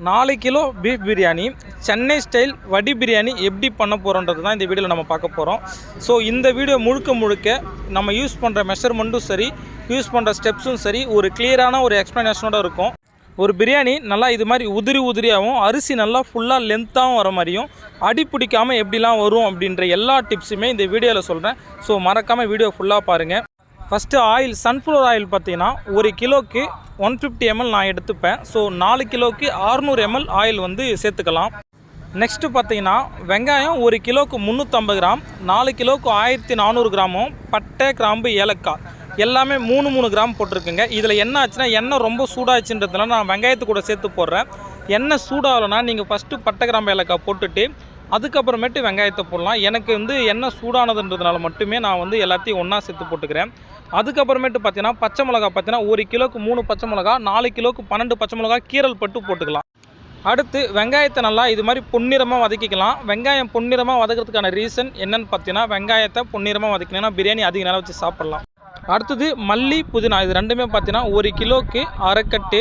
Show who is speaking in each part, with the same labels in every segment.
Speaker 1: நாலு kilo beef biryani Chennai style வடி பிரியாணி எப்படி பண்ண போகிறோன்றது தான் இந்த வீடியோவில் நம்ம பார்க்க போகிறோம் ஸோ இந்த வீடியோ முழுக்க முழுக்க நம்ம யூஸ் பண்ணுற மெஷர்மெண்ட்டும் சரி யூஸ் பண்ணுற ஸ்டெப்ஸும் சரி ஒரு கிளியரான ஒரு எக்ஸ்ப்ளனேஷனோட இருக்கும். ஒரு பிரியாணி நல்லா இது மாதிரி உதிரி உதிரியாகவும் அரிசி நல்லா ஃபுல்லாக லென்த்தாகவும் வர மாதிரியும் அடி பிடிக்காமல் எப்படிலாம் வரும் அப்படின்ற எல்லா டிப்ஸுமே இந்த வீடியோவில் சொல்கிறேன் ஸோ மறக்காமல் வீடியோ ஃபுல்லாக பாருங்கள் ஃபஸ்ட்டு ஆயில் சன்ஃப்ளவர் ஆயில் பார்த்தீங்கன்னா ஒரு கிலோக்கு ஒன் ஃபிஃப்டி எம்எல் நான் எடுத்துப்பேன். ஸோ நாலு கிலோக்கு 600 எம்எல் ஆயில் வந்து சேர்த்துக்கலாம். நெக்ஸ்ட்டு பார்த்தீங்கன்னா வெங்காயம் ஒரு கிலோக்கு முந்நூற்றம்பது கிராம் நாலு கிலோக்கு ஆயிரத்தி நானூறு கிராமும் பட்டை கிராம்பு ஏலக்காய். எல்லாமே மூணு மூணு கிராம் போட்டிருக்குங்க. இதில் என்ன ஆச்சுன்னா எண்ணெய் ரொம்ப சூடாச்சுன்றதுனால நான் வெங்காயத்து கூட சேர்த்து போடுறேன். எண்ணெய் சூடாகலைன்னா நீங்கள் ஃபஸ்ட்டு பட்டை கிராம்பு ஏலக்காய் போட்டுட்டு அதுக்கப்புறமேட்டு வெங்காயத்தை போடலாம். எனக்கு வந்து எண்ணெய் சூடானதுன்றதுனால மட்டுமே நான் வந்து எல்லாத்தையும் ஒன்றா சேர்த்து போட்டுக்கிறேன். அதுக்கப்புறமேட்டு பார்த்தீங்கன்னா பச்சை மிளகா பார்த்தீங்கன்னா ஒரு கிலோக்கு மூணு பச்சை மிளகா நாலு கிலோக்கு பன்னெண்டு பச்சை மிளகா கீரல் பட்டு போட்டுக்கலாம். அடுத்து வெங்காயத்தை நல்லா இது மாதிரி பொன்னிறமாக வதக்கிக்கலாம். வெங்காயம் பொன்னிறமாக வதக்கிறதுக்கான ரீசன் என்னென்னு பார்த்தீங்கன்னா வெங்காயத்தை பொன்னிறமாக வதக்கினீங்கன்னா பிரியாணி அதிக நேரம் வச்சு சாப்பிட்லாம். அடுத்தது மல்லி புதினா இது ரெண்டுமே பார்த்தீங்கன்னா ஒரு கிலோக்கு அரைக்கட்டு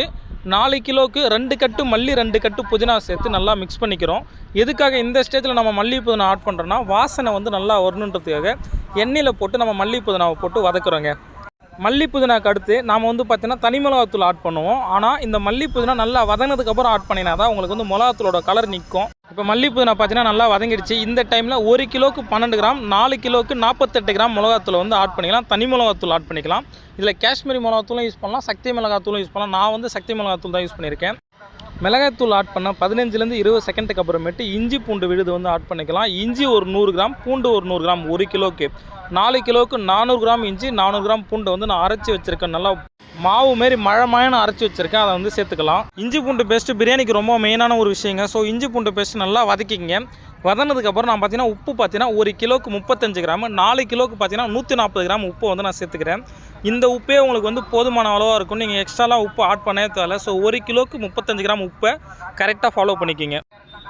Speaker 1: நாலு கிலோக்கு ரெண்டு கட்டு மல்லி ரெண்டு கட்டு புதினா சேர்த்து நல்லா மிக்ஸ் பண்ணிக்கிறோம். எதுக்காக இந்த ஸ்டேஜில் நம்ம மல்லி புதினா ஆட் பண்ணுறோன்னா வாசனை வந்து நல்லா வரணுன்றதுக்காக எண்ணெயில் போட்டு நம்ம மல்லி புதினாவை போட்டு வதக்குறோங்க. மல்லி புதினாக்கு அடுத்து நாம் வந்து பார்த்தீங்கன்னா தனி மிளகாத்தூள் ஆட் பண்ணுவோம். ஆனால் இந்த மல்லி புதினா நல்லா வதங்கினதுக்கப்புறம் ஆட் பண்ணினா தான் உங்களுக்கு வந்து மிளகாத்தூளோட கலர் நிற்கும் இப்போ மல்லி புதினா பார்த்தீங்கன்னா நல்லா வதங்கிடுச்சு. இந்த டைமில் ஒரு கிலோக்கு பன்னெண்டு கிராம் நாலு கிலோக்கு நாற்பத்தெட்டு கிராம் மிளகாத்தூளை வந்து ஆட் பண்ணிக்கலாம். தனி மிளகாத்தூள் ஆட் பண்ணிக்கலாம். இதில் காஷ்மீரி மிளகாத்தூளும் யூஸ் பண்ணலாம் சக்தி மிளகாத்தூளும் யூஸ் பண்ணலாம். நான் வந்து சக்தி மிளகாத்தூள் தான் யூஸ் பண்ணியிருக்கேன். மிளகாய்த்தூள் ஆட் பண்ண பதினஞ்சுலேருந்து இருபது செகண்டுக்கு அப்புறமேட்டு இஞ்சி பூண்டு விழுது வந்து ஆட் பண்ணிக்கலாம். இஞ்சி ஒரு நூறு கிராம் பூண்டு ஒரு நூறு கிராம் ஒரு கிலோக்கு. நாலு கிலோவுக்கு நானூறு கிராம் இஞ்சி நானூறு கிராம் பூண்டு வந்து நான் அரைச்சி வச்சுருக்கேன். நல்லா மாவு மாரி மழை மழைன்னு அரைச்சி வச்சுருக்கேன். அதை வந்து சேர்த்துக்கலாம். இஞ்சி பூண்டு பேஸ்ட்டு பிரியாணிக்கு ரொம்ப மெயினான ஒரு விஷயங்க. ஸோ இஞ்சி பூண்டு பேஸ்ட் நல்லா வதக்கிங்க வதனதுக்கப்புறம் நான் பார்த்தீங்கன்னா உப்பு பார்த்தீங்கன்னா ஒரு கிலோக்கு முப்பத்தஞ்சு கிராம் நாலு கிலோக்கு பார்த்தீங்கன்னா நூற்றி நாற்பது கிராம் உப்பு வந்து நான் சேர்த்துக்கிறேன். இந்த உப்பே உங்களுக்கு வந்து போதுமான அளவாக இருக்கும். நீங்கள் எக்ஸ்ட்ராலாம் உப்பு ஆட் பண்ணவே தேவையில்ல. ஸோ ஒரு கிலோக்கு முப்பத்தஞ்சு கிராம் உப்பை கரெக்டாக ஃபாலோ பண்ணிக்கிங்க.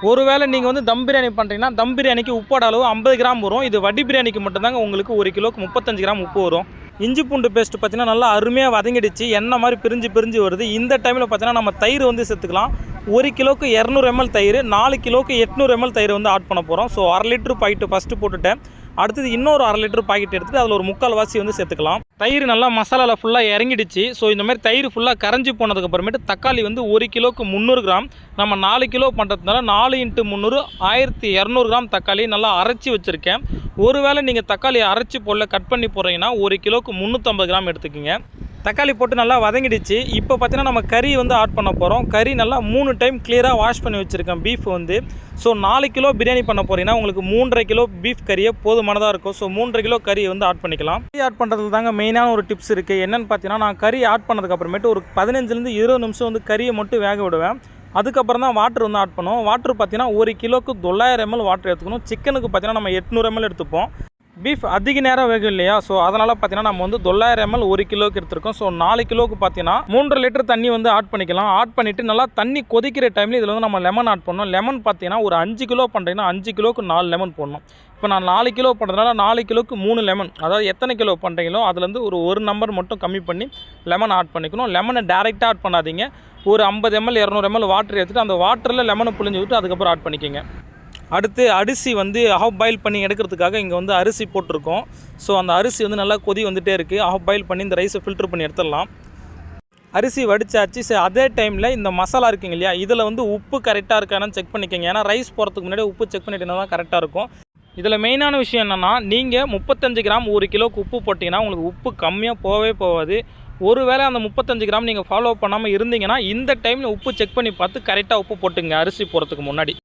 Speaker 1: ஒருவேளை நீங்கள் வந்து தம் பிரியாணி பண்ணுறீங்கன்னா தம் பிரியாணிக்கு உப்போட அளவு ஐம்பது கிராம் வரும். இது வடி பிரியாணிக்கு மட்டும்தாங்க உங்களுக்கு ஒரு கிலோக்கு முப்பத்தஞ்சு கிராம் உப்பு வரும். இஞ்சி பூண்டு பேஸ்ட் பார்த்தீங்கன்னா நல்லா அருமையாக வதங்கிடுச்சு. எண்ணெய் மாதிரி பிரிஞ்சு பிரிஞ்சு வருது. இந்த டைமில் பார்த்தீங்கன்னா நம்ம தயிர் வந்து சேர்த்துக்கலாம். ஒரு கிலோக்கு இரநூறு எம்எல் தயிர் நாலு கிலோக்கு எட்நூறு எம்எல் தயிர் வந்து ஆட் பண்ண போகிறோம் ஸோ அரை லிட்ரு பாக்கெட்டு ஃபஸ்ட்டு போட்டுட்டேன். அடுத்தது இன்னொரு அரை லிட்டர் பாக்கெட் எடுத்துகிட்டு அதில் ஒரு முக்கால் வாசி வந்து சேர்த்துக்கலாம். தயிர் நல்லா மசாலாவில் ஃபுல்லாக இறங்கிடுச்சு. ஸோ இந்த மாதிரி தயிர் ஃபுல்லாக கரைஞ்சி போனதுக்கப்புறமேட்டு தக்காளி வந்து ஒரு கிலோவுக்கு முந்நூறு கிராம். நம்ம நாலு கிலோ பண்ணுறதுனால நாலு இன்ட்டு முந்நூறு ஆயிரத்தி இரநூறு கிராம் தக்காளி நல்லா அரைச்சி வச்சுருக்கேன். ஒருவேளை நீங்கள் தக்காளி அரைச்சி போடல கட் பண்ணி போடுறீங்கன்னா ஒரு கிலோவுக்கு முந்நூற்றம்பது கிராம் எடுத்துக்கோங்க. தக்காளி போட்டு நல்லா வதங்கிடுச்சு. இப்போ பார்த்தீங்கன்னா நம்ம கறி வந்து ஆட் பண்ண போகிறோம் கறி நல்லா மூணு டைம் கிளியராக வாஷ் பண்ணி வச்சுருக்கேன் பீஃப் வந்து. ஸோ நாலு கிலோ பிரியாணி பண்ண போகிறீங்கன்னா உங்களுக்கு மூன்றரை கிலோ பீஃப் கறியே போதுமானதாக இருக்கும். ஸோ மூன்றரை கிலோ கறி வந்து ஆட் பண்ணிக்கலாம். கறி ஆட் பண்ணுறதுல தாங்க மெயினான ஒரு டிப்ஸ் இருக்குது என்னென்னு பார்த்தீங்கன்னா நான் கறி ஆட் பண்ணதுக்கப்புறமேட்டு ஒரு பதினஞ்சுலேருந்து இருபது நிமிஷம் வந்து கறியை மட்டும் வேக விடுவேன். அதுக்கப்புறம் தான் வாட்டர் வந்து ஆட் பண்ணுவோம். வாட்டர் பார்த்தீங்கன்னா ஒரு கிலோக்கு தொள்ளாயிரம் எம்எல் வாட்டர் எடுத்துக்கணும். சிக்கனுக்கு பார்த்தீங்கன்னா நம்ம எட்நூறு எம்எல் எடுத்துப்போம். பீஃப் அதிக நேரம் வேகும் இல்லையா? ஸோ அதனால் பார்த்தீங்கன்னா நம்ம வந்து தொள்ளாயிரம் எம்எல் ஒரு கிலோக்கு எடுத்திருக்கோம். ஸோ நாலு கிலோக்கு பார்த்தீங்கன்னா மூன்று லிட்டர் தண்ணி வந்து ஆட் பண்ணிக்கலாம். ஆட் பண்ணிவிட்டு நல்லா தண்ணி கொதிக்கிற டைமில் இதில் வந்து நம்ம லெமன் ஆட் பண்ணணும். லெமன் பார்த்தீங்கன்னா ஒரு அஞ்சு கிலோ பண்ணுறீங்கன்னா அஞ்சு கிலோக்கு நாலு லெமன் போடணும். இப்போ நான் நாலு கிலோ பண்ணுறதுனால நாலு கிலோக்கு மூணு லெமன் அதாவது எத்தனை கிலோ பண்ணுறீங்களோ அதுலேருந்து ஒரு ஒரு நம்பர் மட்டும் கம்மி பண்ணி லெமன் ஆட் பண்ணிக்கணும். லெமனை டேரெக்டாக ஆட் பண்ணாதீங்க. ஒரு ஐம்பது எம்எல் இரநூறு எம்எல் வாட்டர் எடுத்துகிட்டு அந்த வாட்டரில் லெமனை புழிஞ்சு விட்டு அதுக்கப்புறம் ஆட் பண்ணிக்கோங்க. அடுத்து அரிசி வந்து ஹாஃப் பாயில் பண்ணி எடுக்கிறதுக்காக இங்கே வந்து அரிசி போட்டிருக்கோம். ஸோ அந்த அரிசி வந்து நல்லா கொதி வந்துகிட்டே இருக்குது ஹாஃப் பாயில் பண்ணி இந்த ரைஸை ஃபில்டர் பண்ணி எடுத்துடலாம். அரிசி வடித்தாச்சு சரி அதே டைமில் இந்த மசாலா இருக்குங்க இல்லையா? இதில் வந்து உப்பு கரெக்டாக இருக்கான்னு செக் பண்ணிக்கோங்க. ஏன்னா ரைஸ் போகிறதுக்கு முன்னாடி உப்பு செக் பண்ணிட்டு தான் கரெக்டாக இருக்கும். இதில் மெயினான விஷயம் என்னென்னா நீங்கள் முப்பத்தஞ்சு கிராம் ஒரு கிலோக்கு உப்பு போட்டிங்கன்னா உங்களுக்கு உப்பு கம்மியாக போகவே போகாது. ஒருவேளை அந்த முப்பத்தஞ்சு கிராம் நீங்கள் ஃபாலோ பண்ணாமல் இருந்தீங்கன்னா இந்த டைமில் உப்பு செக் பண்ணி பார்த்து கரெக்டாக உப்பு போட்டுங்க அரிசி போகிறதுக்கு முன்னாடி.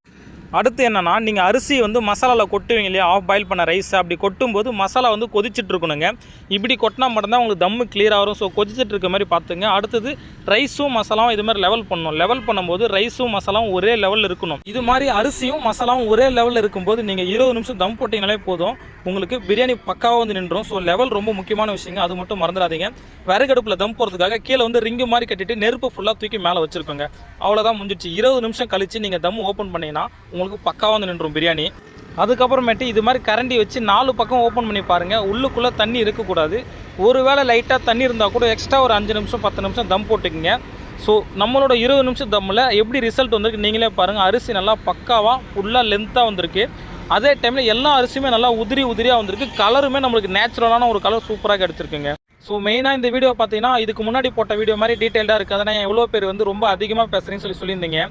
Speaker 1: அடுத்து என்னென்னா நீங்கள் அரிசி வந்து மசாலாவில் கொட்டுவீங்க இல்லையா? ஆஃப் பாயில் பண்ண ரைஸ் அப்படி கொட்டும்போது மசாலா வந்து கொதிச்சிட்டு இருக்கணுங்க இப்படி கொட்டினா மட்டும்தான் உங்களுக்கு தம்மு கிளியராக வரும் ஸோ கொதிச்சிட்டு இருக்க மாதிரி பார்த்துங்க. அடுத்தது ரைஸும் மசாலாவும் இது மாதிரி லெவல் பண்ணணும். லெவல் பண்ணும்போது ரைஸும் மசாலாவும் ஒரே லெவலில் இருக்கணும். இது மாதிரி அரிசியும் மசாலாவும் ஒரே லெவலில் இருக்கும்போது நீங்கள் இருபது நிமிஷம் தம் போட்டிங்கனாலே போதும். உங்களுக்கு பிரியாணி பக்காவாக வந்து நின்றும். ஸோ லெவல் ரொம்ப முக்கியமான விஷயங்க. அது மட்டும் மறந்துடாதீங்க. விறகடுப்பில் தம் போகிறதுக்காக கீழே வந்து ரிங்கு மாதிரி கட்டிட்டு நெருப்பு ஃபுல்லாக தூக்கி மேலே வச்சுருக்கோங்க. அவ்வளோதான் முடிஞ்சிச்சு இருபது நிமிஷம் கழித்து நீங்கள் தம் ஓப்பன் பண்ணிங்கன்னா உங்களுக்கு பக்காவாக வந்து நின்றும் பிரியாணி. அதுக்கப்புறமேட்டு இது மாதிரி கரண்டி வச்சு நாலு பக்கம் ஓப்பன் பண்ணி பாருங்கள் உள்ளுக்குள்ளே தண்ணி இருக்கக்கூடாது. ஒருவேளை லைட்டாக தண்ணி இருந்தால் கூட எக்ஸ்ட்ரா ஒரு அஞ்சு நிமிஷம் பத்து நிமிஷம் தம் போட்டுக்குங்க. ஸோ நம்மளோட இருபது நிமிஷம் தம்மில் எப்படி ரிசல்ட் வந்திருக்கு நீங்களே பாருங்கள் அரிசி நல்லா பக்காவாக ஃபுல்லாக லென்த்தாக வந்திருக்கு. அதே டைமில் எல்லா அரிசியுமே நல்லா உதிரி உதிரியாக வந்திருக்கு. கலருமே நம்மளுக்கு நேச்சுரலான ஒரு கலர் சூப்பராக கிடச்சிருக்குங்க. ஸோ மெயினாக இந்த வீடியோ பார்த்தீங்கன்னா இதுக்கு முன்னாடி போட்ட வீடியோ மாதிரி டீட்டெயில்டாக இருக்காதுன்னா எவ்வளோ பேர் வந்து ரொம்ப அதிகமாக பேசுகிறேன்னு சொல்லி சொல்லியிருந்தீங்க.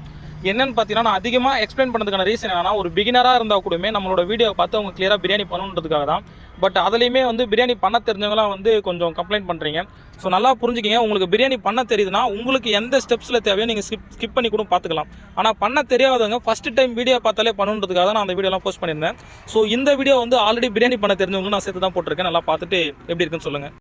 Speaker 1: என்னன்னு பார்த்தீங்கன்னா நான் அதிகமாக எக்ஸ்பிளைன் பண்ணதுக்கான ரீசன் என்னன்னா ஒரு பிகினராக இருந்தால் கூடமே நம்மளோட வீடியோ பார்த்து அவங்க கிளியராக பிரியாணி பண்ணணுன்றதுக்காக தான். பட் அதுலேயுமே வந்து பிரியாணி பண்ண தெரிஞ்சவங்களாம் வந்து கொஞ்சம் கம்ப்ளைண்ட் பண்ணுறீங்க ஸோ நல்லா புரிஞ்சுக்கிங்க. உங்களுக்கு பிரியாணி பண்ண தெரியுதுன்னா உங்களுக்கு எந்த ஸ்டெப்ஸில் தேவையோ நீங்கள் ஸ்கிப் ஸ்கிப் பண்ணி கூட பார்த்துக்கலாம். ஆனால் பண்ண தெரியாதவங்க ஃபஸ்ட் டைம் வீடியோ பார்த்தாலே பண்ணணுன்றதுக்காக தான் நான் அந்த வீடியோலாம் போஸ்ட் பண்ணியிருந்தேன். ஸோ இந்த வீடியோ வந்து ஆல்ரெடி பிரியாணி பண்ண தெரிஞ்சவங்களும் நான் சேர்த்து தான் போட்டிருக்கேன். நல்லா பார்த்துட்டு எப்படி இருக்குன்னு சொல்லுங்கள்